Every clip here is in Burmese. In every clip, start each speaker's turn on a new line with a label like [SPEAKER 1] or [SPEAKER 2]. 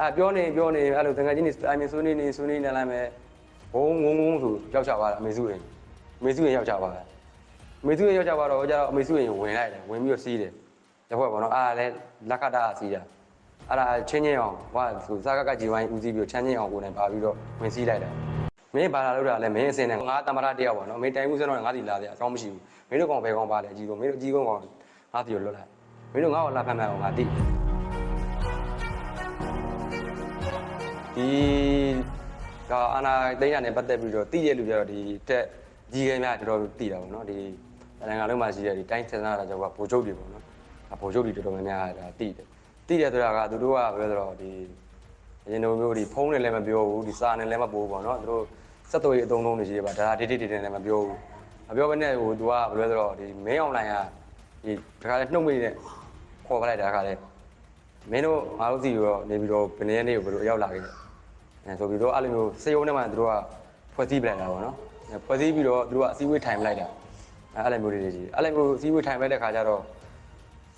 [SPEAKER 1] အဲပြောနေပြောနေအဲ့လိုတကယ်ချင်းနေအမေဆွေးနေနေဆွေးနေနေလိုက်မယ်ဘုံငုံငုံဆိုရောက်ချသွားတာအမေစုရင်အမေစုရင်ရောက်ချသွားတာအမေစုရင်ရောက်ချသွားတော့ကျတော့အမေစုရင်ဝင်လိုက်တယ်ဝင်ပြီးတော့စီးတယ်တခွက်ပေါ့နော်အားလည်းလက်ခတာစီးတာအဲ့ဒါချင်းချင်းအောင်ဟိုဆိုစားကကကြီးဝိုင်းဦးစီးပြီးတော့ချမ်းချင်းအောင်ကိုယ်နဲ့ပါပြီးတော့ဝင်စီးလိုက်တယ်မင်းဘာလာလို့တာလဲမင်းအစင်းနဲ့ငါတမရတယောက်ပေါ့နော်မင်းတိုင်မှုစင်းတော့ငါတီလာတယ်အကောင်းမရှိဘူးမင်းတို့ကောင်ဘယ်ကောင်ပါလဲအကြီးကောင်မင်းတို့အကြီးကောင်ကောင်ငါတီကိုလွတ်လိုက်မင်းတို့ငါ့ကိုလာဖမ်းမှန်အောင်ငါတီ ဒီကအာနာသိန်းရနဲ့ပတ်သက်ပြီးတော့တီးရလူကြတော့ဒီတက်ကြီးခဲများတော်တော်တီးတာပေါ့နော်ဒီနိုင်ငံလုံးမှာရှိတဲ့ဒီတိုင်းစင်နာတာကြောင့်ကဘိုလ်ချုပ်တွေပေါ့နော်အဘိုလ်ချုပ်တွေတော်တော်များများဒါတီးတယ်တီးတယ်ဆိုတာကသူတို့ကဘယ်လိုလဲဆိုတော့ဒီအရင်လိုမျိုးဒီဖုန်းနဲ့လည်းမပြောဘူးဒီစာနဲ့လည်းမပို့ဘူးပေါ့နော်သူတို့စက်တော်ရေးအသုံးလုံးတွေရှိတယ်ပါဒါဒေတိဒေတိနဲ့လည်းမပြောဘူးမပြောဘဲနဲ့ဟိုသူကဘယ်လိုလဲဆိုတော့ဒီမင်းအွန်လိုင်းကဒီတခါလဲနှုတ်မိနဲ့ခေါ်ပလိုက်တာခါလဲ မင်းတို့ငါတို့စီရောနေပြီးတော့ဘယ်နည်းနေ့ကိုဘယ်လိုရောက်လာခဲ့လဲအဲဆိုပြီးတော့အဲ့လိုမျိုးစေယုံနဲ့မှသူတို့ကဖွဲ့စည်းပလိုက်တာပေါ့နော်အဲဖွဲ့စည်းပြီးတော့သူတို့ကအစည်းအဝေးထိုင်ပလိုက်တာအဲအဲ့လိုမျိုးတွေကြီးအဲ့လိုမျိုးအစည်းအဝေးထိုင်ပလိုက်တဲ့ခါကျတော့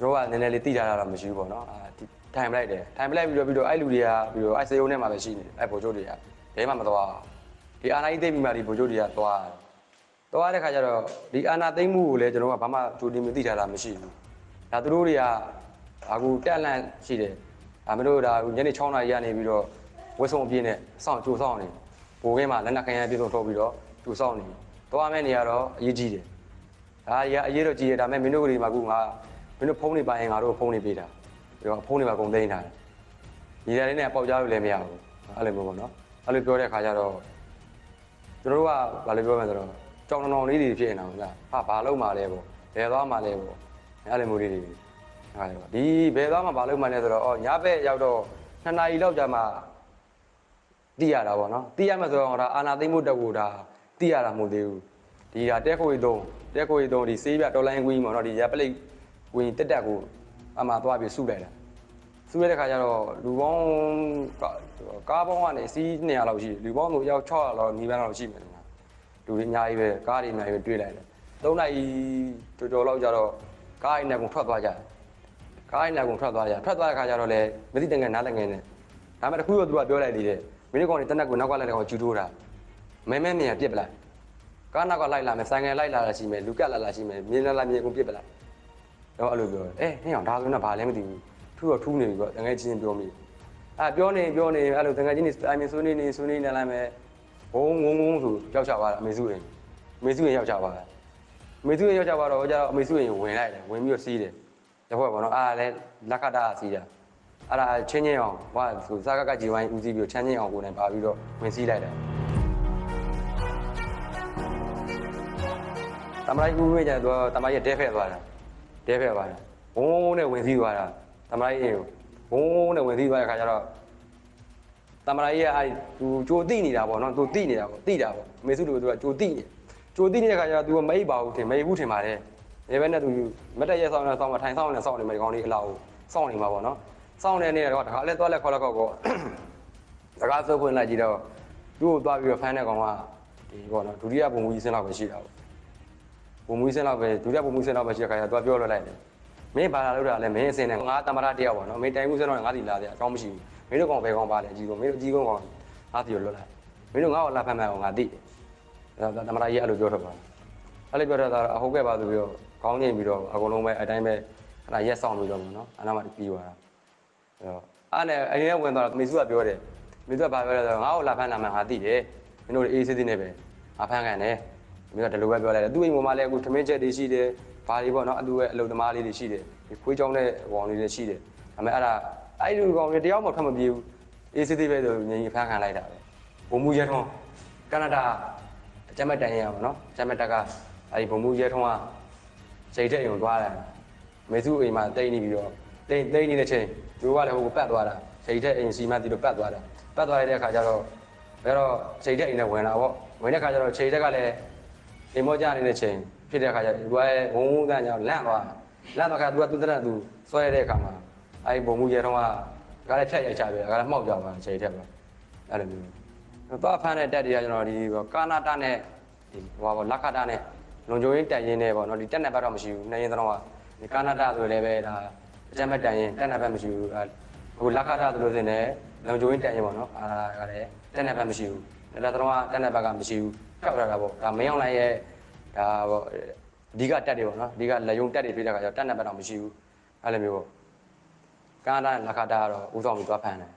[SPEAKER 1] တို့ကနည်းနည်းလေးတိထားတာတော့မရှိဘူးပေါ့နော်အာဒီထိုင်ပလိုက်တယ်ထိုင်ပလိုက်ပြီးတော့ပြီးတော့အဲ့လူတွေကပြီးတော့အဲ့စေယုံထဲမှာပဲရှိနေတယ်အဲ့ဗိုလ်ချုပ်တွေကဘဲမှမသွားဒီအာနာကြီးသိပ်ပြီးမှဒီဗိုလ်ချုပ်တွေကသွားတယ်သွားတဲ့ခါကျတော့ဒီအာနာသိမ့်မှုကိုလည်းကျွန်တော်ကဘာမှကြိုတင်မသိထားတာမရှိဘူးဒါသူတို့တွေက အခုတက်လန့်ရှိတယ်ဒါမလို့ဒါညနေ6နာရီကနေပြီးတော့ဝက်ဆုံအပြည့်နဲ့စောင့်ကြိုစောင့်နေဘိုးကင်းမှာလက်နက်ခံရပြည့်စုံထုတ်ပြီးတော့ကြိုစောင့်နေသွားမဲ့နေရတော့အရေးကြီးတယ်ဒါကြီးကအရေးတော့ကြီးတယ်ဒါပေမဲ့မင်းတို့ကလေးမှာကူငါမင်းတို့ဖုန်းတွေပါရင်ငါတို့ဖုန်းတွေပေးတာပြီးတော့ဖုန်းတွေပါကုန်သိမ်းထားတယ်ညီတယ်လေးနဲ့ပေါက်ကြားလို့လည်းမရဘူးအဲ့လိုမျိုးပေါ့နော်အဲ့လိုပြောတဲ့ခါကျတော့ကျွန်တော်တို့ကဘာလို့ပြောမလဲဆိုတော့ကြောင်တောင်လေးတွေဖြစ်နေတာဟုတ်လားဟာဘာလို့မှလဲပေါ့ဘယ်သွားမှလဲပေါ့အဲ့လိုမျိုးလေးတွေ အဲ့တော့ဒီဘယ်သွားမှဘာလို့မှလဲဆိုတော့အော်ညဘက်ရောက်တော့2နာရီလောက်ကြာမှတိရတာပေါ့နော်တိရမှဆိုတော့ဒါအာနာသိမ့်မှုတက်ကိုဒါတိရတာမဟုတ်သေးဘူးဒီဒါတက်ခွေသုံးတက်ခွေသုံးဒီဆေးပြတော်လိုင်းကွင်းပေါ့နော်ဒီရပလိတ်ကွင်းတက်တက်ကိုအမှသွားပြီးစုလိုက်တာစုလိုက်တဲ့ခါကျတော့လူပေါင်းကားပေါင်းကနေစီး200လောက်ရှိတယ်လူပေါင်းဆိုရောက်600လောက်ညီပန်းလောက်ရှိမယ်နော်လူတွေအများကြီးပဲကားတွေအများကြီးပဲတွေ့လိုက်တယ်3နာရီတော်တော်လောက်ကျတော့ကားအိမ်နဲ့ကုန်ထွက်သွားကြတယ် ကားအိမ်နဲ့ကုန်ထွက်သွားကြထွက်သွားတဲ့ခါကျတော့လေမသိတငယ်နားတငယ်နဲ့ဒါပေမဲ့တခုတော့သူကပြောလိုက်သေးတယ်မိနစ်ကောင်တွေတက်တက်ကိုနောက်ကလိုက်တဲ့ကောင်ကျူထိုးတာမဲမဲမြန်ပြစ်ပလိုက်ကားနောက်ကလိုက်လာမယ်ဆိုင်ငယ်လိုက်လာတာရှိမယ်လူကက်လာလာရှိမယ်မြင်းလာလာမြင်းကုန်ပြစ်ပလိုက်တော့အဲ့လိုပြောတယ်အေးဟင်းအောင်ဒါဆိုရင်တော့ဘာလဲမသိဘူးထူတော့ထူးနေပြီပေါ့တကယ်ချင်းပြောမိအဲပြောနေပြောနေအဲ့လိုတကယ်ချင်းနေအမေဆွေးနေနေဆွေးနေနေလိုက်မယ်ဘုံငုံငုံဆိုရောက်ချသွားတာအမေစုရင်အမေစုရင်ရောက်ချသွားတာအမေစုရင်ရောက်ချသွားတော့ကျတော့အမေစုရင်ဝင်လိုက်တယ်ဝင်ပြီးတော့စီးတယ် တခွက်ပေါ့နော်အားလည်းလက်ခတာစီးတာအဲ့ဒါချင်းချင်းအောင်ဟိုဆိုစားကကကြီးဝိုင်းဦးစီးပြီးတော့ချမ်းချင်းအောင်ကိုယ်နဲ့ပါပြီးတော့ဝင်စီးလိုက်တယ်တမလိုက်ဦးဝေးကြတော့တမလိုက်တဲဖက်သွားတာတဲဖက်သွားတာဝုန်းဝုန်းနဲ့ဝင်စည်းသွားတာတမလိုက်ရင်ဝုန်းဝုန်းနဲ့ဝင်စည်းသွားတဲ့ခါကျတော့တမလိုက်ရဲ့အဲသူကြိုတိနေတာပေါ့နော်သူတိနေတာပေါ့တိတာပေါ့အမေစုတို့ကသူကကြိုတိနေကြိုတိနေတဲ့ခါကျတော့သူကမအိပ်ပါဘူးထင်မအိပ်ဘူးထင်ပါတယ် ဒီဘက်နဲ့သူမတ်တက်ရဲဆောင်နေဆောင်မထိုင်ဆောင်နေဆောင်နေမယ်ဒီကောင်လေးအလားကိုစောင့်နေမှာပေါ့နော်စောင့်နေနေတော့တခါလဲသွားလဲခေါ်လဲခေါ်ကောတကားစုပ်ဖွင့်လိုက်ကြည့်တော့သူ့ကိုသွားပြီးတော့ဖမ်းတဲ့ကောင်ကဒီပေါ့နော်ဒုတိယဘုံကြီးစင်းလောက်ပဲရှိတာပေါ့ပုံမွေးစင်းလောက်ပဲဒုတိယပုံမွေးစင်းလောက်ပဲရှိတဲ့ခါကျတော့ပြောလွှတ်လိုက်တယ်မင်းဘာလာလို့တာလဲမင်းအစင်းနဲ့ငါတမရတယောက်ပေါ့နော်မင်းတိုင်မှုစင်းတော့ငါတီလာတယ်အကောင်းမရှိဘူးမင်းတို့ကောင်ဘယ်ကောင်ပါလဲအကြီးကောင်မင်းတို့အကြီးကောင်ကောင်ငါတီကိုလွှတ်လိုက်မင်းတို့ငါ့ကိုလာဖမ်းမှန်အောင်ငါတိတယ်တမရကြီးအဲ့လိုပြောထွက်သွား အဲ့လိုပြောထွက်သွားတော့အဟုတ်ကဲ့ပါဆိုပြီးတော့ခေါင်းငိမ့်ပြီးတော့အကုန်လုံးပဲအတိုင်းပဲအဲ့ဒါရက်ဆောင်ပြီးတော့ပေါ့နော်အဲ့နာမှပြီးသွားတာအဲ့တော့အဲ့နဲ့အရင်ကဝင်သွားတော့မေစုကပြောတယ်မေစုကဘာပြောလဲဆိုတော့ငါ့ကိုလာဖမ်းလာမှန်ငါတိတယ်မင်းတို့အေးစစ်စစ်နဲ့ပဲငါဖမ်းခံတယ်မင်းကဒီလိုပဲပြောလိုက်တယ်သူ့အိမ်ပေါ်မှာလည်းအခုထမင်းချက်တွေရှိတယ်ဘာတွေပေါ့နော်အတူရဲ့အလုပ်သမားလေးတွေရှိတယ်ဒီခွေးချောင်းတဲ့ဝေါင်လေးတွေရှိတယ်ဒါပေမဲ့အဲ့ဒါအဲ့ဒီကောင်တွေတယောက်မှထွက်မပြေဘူးအေးစစ်စစ်ပဲဆိုငြိမ်ဖမ်းခံလိုက်တာပဲဘုံမူရဲထုံးကနေဒါအကြမ်းမဲ့တိုင်ရပါနော်အကြမ်းမဲ့တက်က အဲ့ဒီဘုံမူရဲထုံးကစိတ်ထက်ရုံသွားတယ်မေစုအိမ်မှာတိတ်နေပြီးတော့တိတ်တိတ်နေတဲ့ချိန်သူကလည်းဟိုပတ်သွားတာစိတ်ထက်အိမ်စီမတီတော့ပတ်သွားတာပတ်သွားရတဲ့အခါကျတော့ဘယ်တော့စိတ်ထက်အိမ်နဲ့ဝင်လာပေါ့ဝင်တဲ့အခါကျတော့ချိန်ထက်ကလည်းအိမ်မောကြနေတဲ့ချိန်ဖြစ်တဲ့အခါကျသူကလည်းဝုန်းဝုန်းတန်းကြောင့်လန့်သွားလန့်သွားခါသူကသူတရသူဆွဲတဲ့အခါမှာအဲဒီဘုံမူရဲတော့ကကားလည်းဖြတ်ရိုက်ချပြကားလည်းမှောက်ကြပါချိန်ထက်ပဲအဲ့လိုမျိုးသွားဖမ်းတဲ့တက်တွေကကျွန်တော်ဒီကာနာတာနဲ့ဒီဟိုပါလက်ခတာနဲ့ လုံချိုရင်းတက်ရင်းနဲ့ပေါ့နော်ဒီတက်နက်ဘက်တော့မရှိဘူးနေရင်တော့ကဒီကာနာတာဆိုလည်းပဲဒါအကြမ်းမဲ့တက်ရင်တက်နက်ဘက်မရှိဘူးအခုလက်ခတာဆိုလို့စင်လည်းလုံချိုးရင်းတက်ရင်ပေါ့နော်အာကလည်းတက်နေဘက်မရှိဘူးလက်တော်ကတက်နေဘက်ကမရှိဘူးဖြောက်လာတာပေါ့ဒါမင်းအောင်လိုက်ရဲ့ဒါပေါ့အဓိကတက်တွေပေါ့နော်အဓိကလက်ယုံတက်တွေပြေးတဲ့ခါကျတော့တက်နေဘက်တော့မရှိဘူးအဲ့လိုမျိုးပေါ့ကာနာလက်ခတာကတော့ဦးဆောင်ပြီးသွားဖမ်းတယ်